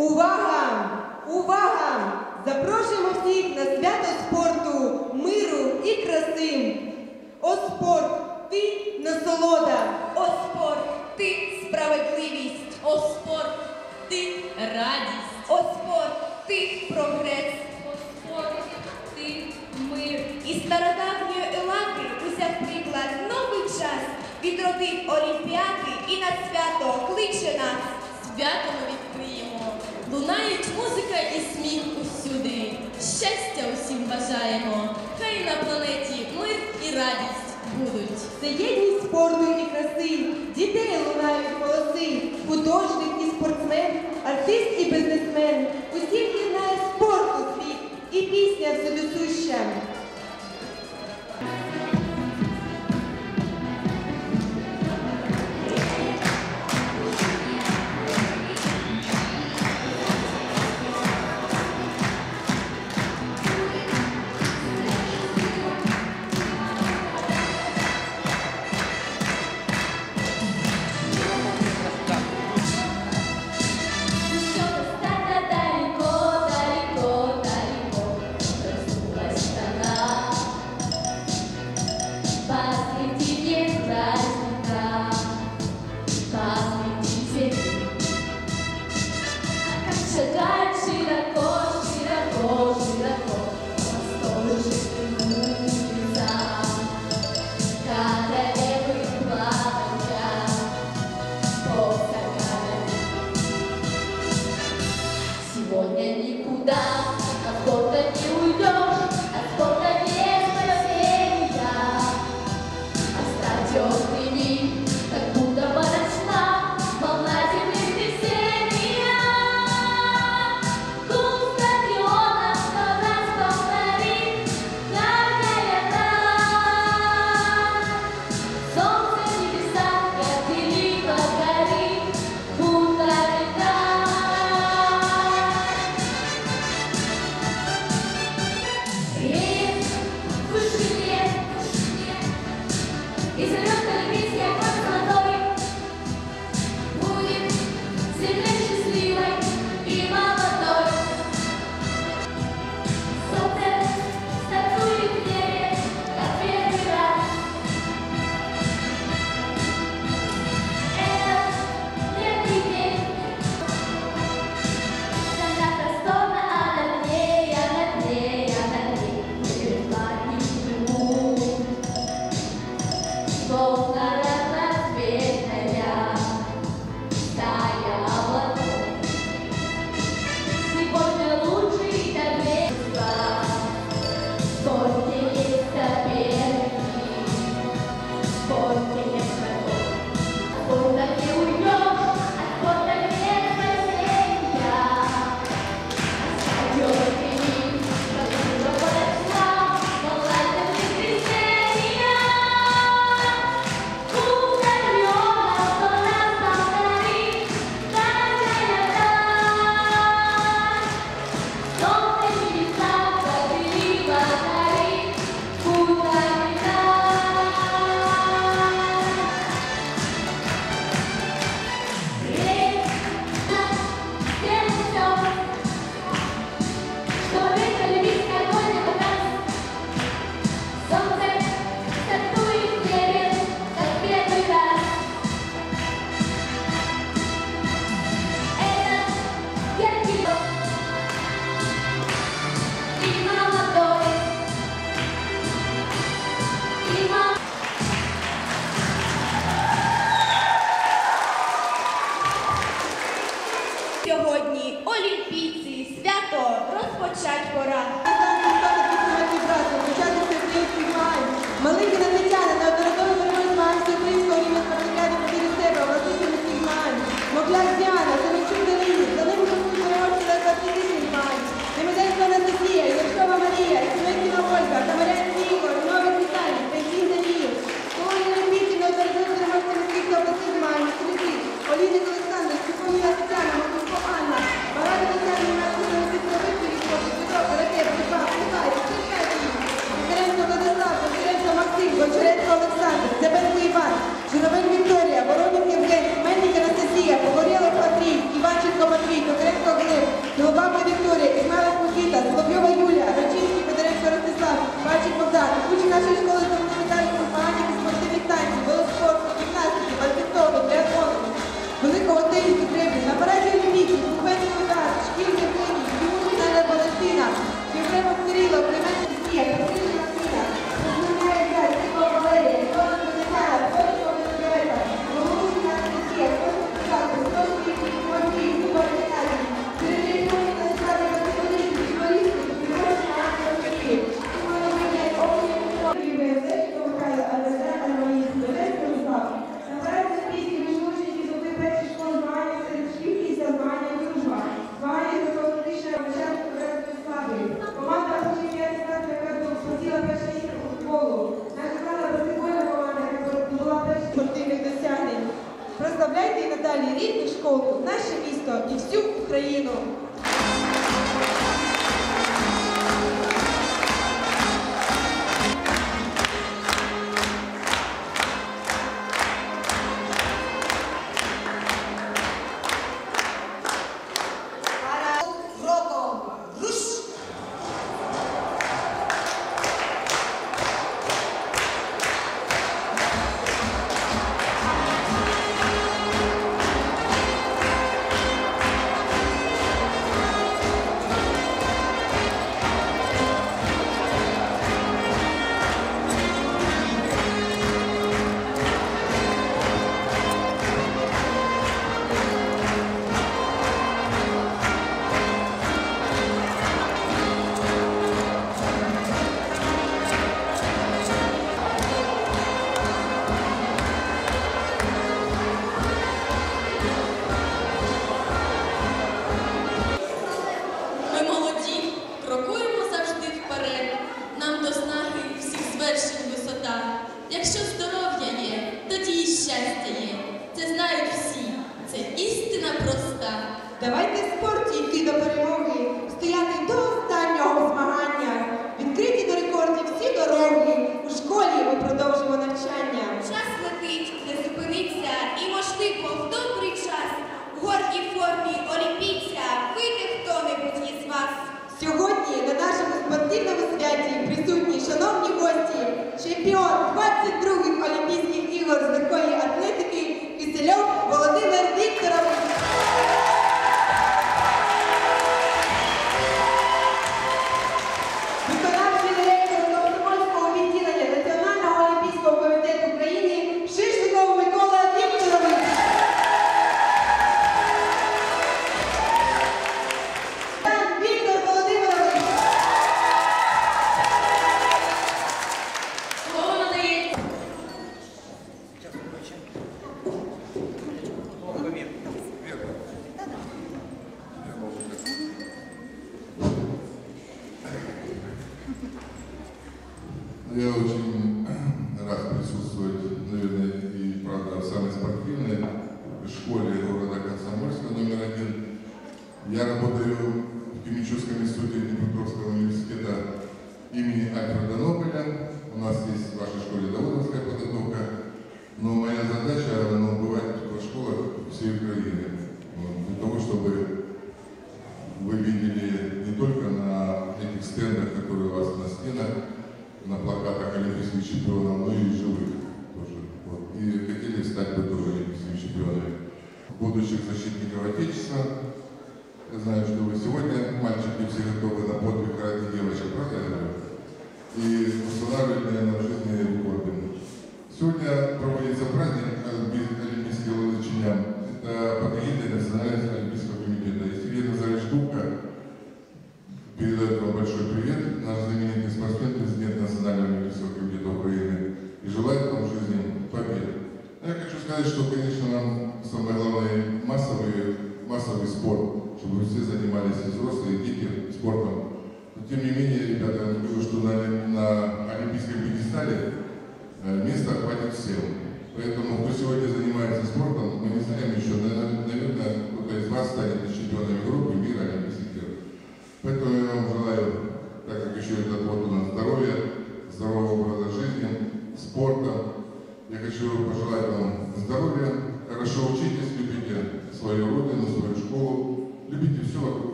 Увага! Увага! Запрошуємо всіх на свято спорту, миру і краси. О спорт, ти насолода, о спорт, ти справедливість, о спорт, ти радість, о спорт, ти прогрес, о спорт, ти мир. І стародавньої елаки узяв приклад новий час. Відродив олімпіади і на свято кличе нас. Свято відкриє лунають музика і надалі наше місто і всю Україну. чемпіон Нас в вашей школе Проводится праздник олимпий- олимпийских лодочиням. Это под эгидой Национального олимпийского комитета. Если Елена Зареждубка передает вам большой привет, наш знаменитый спортсмен, президент Национального олимпийского комитета Украины, и желает вам жизни побед. Но я хочу сказать, что, конечно, нам самое главное массовый, массовый спорт, чтобы все занимались и взрослые, и дети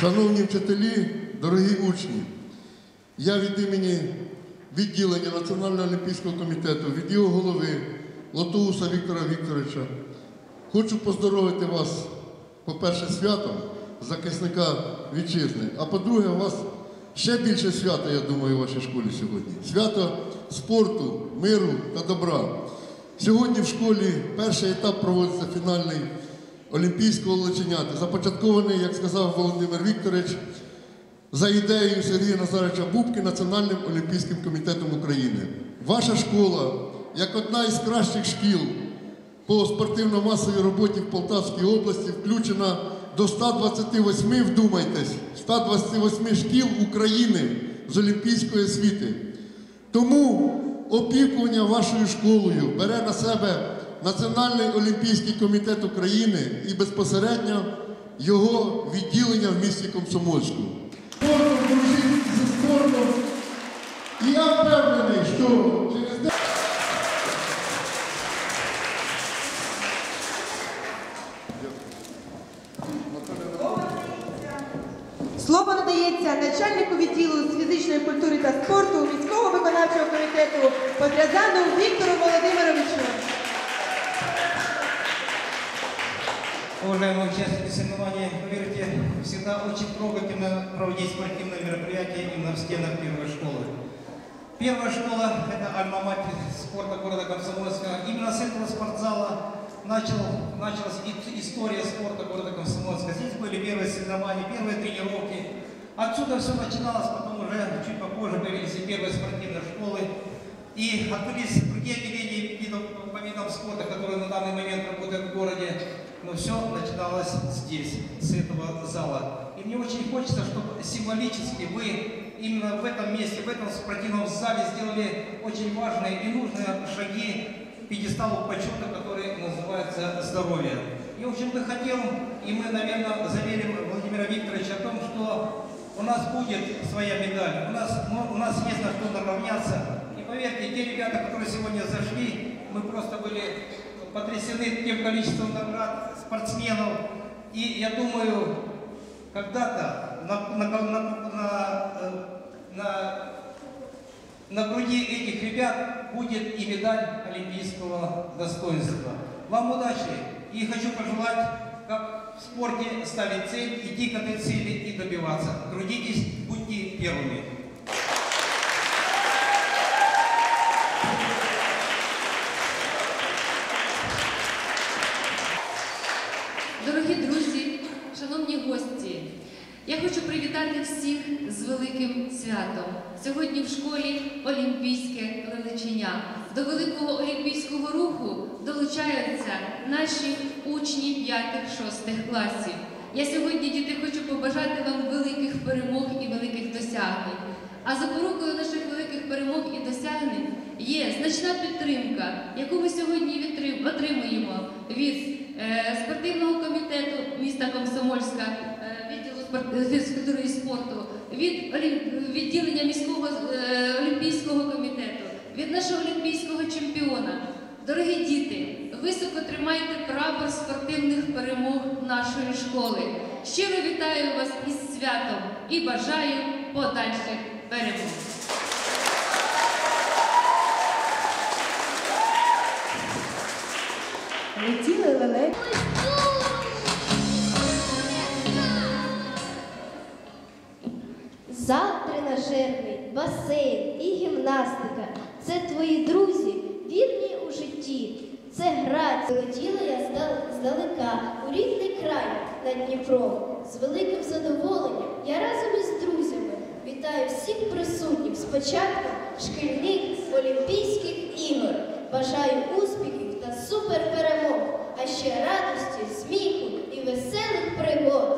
Шановні вчителі, дорогі учні, я від імені відділення Національного олімпійського комітету, від його голови Лотоуса Віктора Вікторовича, хочу поздоровити вас, по-перше, святом захисника вітчизни, а по-друге, у вас ще більше свята, я думаю, у вашій школі сьогодні. Свято спорту, миру та добра. Сьогодні в школі перший етап проводиться фінальний олімпійського леченята, започаткований, як сказав Володимир Вікторович, за ідеєю Сергія Назаровича Бубки Національним олімпійським комітетом України. Ваша школа, як одна із кращих шкіл по спортивно-масовій роботі в Полтавській області включена до 128, вдумайтесь, 128 шкіл України з олімпійської освіти. Тому опікування вашою школою бере на себе Національний олімпійський комітет України і безпосередньо його відділення в місті Комсомольську. І я впевнений, що через де- Слово надається начальнику відділу з фізичної культури та виконавчого комітету Подрязану Віктору Володимировичу. Уважаемые участники соревнований, поверьте, всегда очень трогательно проводить спортивные мероприятия именно в стенах первой школы. Первая школа – это альма-матер спорта города Комсомольска. Именно с этого спортзала начал, началась история спорта города Комсомольска. Здесь были первые соревнования, первые тренировки. Отсюда все начиналось, потом уже чуть попозже появились и первые спортивные школы. И открылись другие отделения видов, по видам спорта, которые на данный момент работают в городе. Но все начиналось здесь, с этого зала. И мне очень хочется, чтобы символически вы именно в этом месте, в этом спортивном зале сделали очень важные и нужные шаги пьедесталу почета, который называется здоровье. И очень бы хотел, и мы, наверное, заверим Владимира Викторовича о том, что у нас будет своя медаль, у нас, ну, у нас есть на что наравняться. И поверьте, те ребята, которые сегодня зашли, мы просто были потрясены тем количеством наград спортсменов. И я думаю, когда-то на, на, на, на, э, на, на груди этих ребят будет и медаль олимпийского достоинства. Вам удачи и хочу пожелать, как в спорте ставить цель, идти к этой цели и добиваться. Трудитесь, будьте первыми. Дорогі друзі, шановні гості, я хочу привітати всіх з великим святом. Сьогодні в школі Олімпійське величення. До великого олімпійського руху долучаються наші учні 5-6 класів. Я сьогодні, діти, хочу побажати вам великих перемог і великих досягнень. А запорукою наших великих перемог і досягнень є значна підтримка, яку ми сьогодні отримуємо від е, спортивного комітету міста Комсомольська, е, відділу фізкультури і спорту, від відділення міського е, олімпійського комітету, від нашого олімпійського чемпіона. Дорогі діти, високо тримайте прапор спортивних перемог нашої школи. Щиро вітаю вас із святом і бажаю подальших перемог. Летіли леле. Зал тренажерний, басейн і гімнастика це твої друзі, Дніпром. З великим задоволенням я разом із друзями вітаю всіх присутніх з початку шкільних Олімпійських ігор. Бажаю успіхів та суперперемог, а ще радості, сміху і веселих пригод.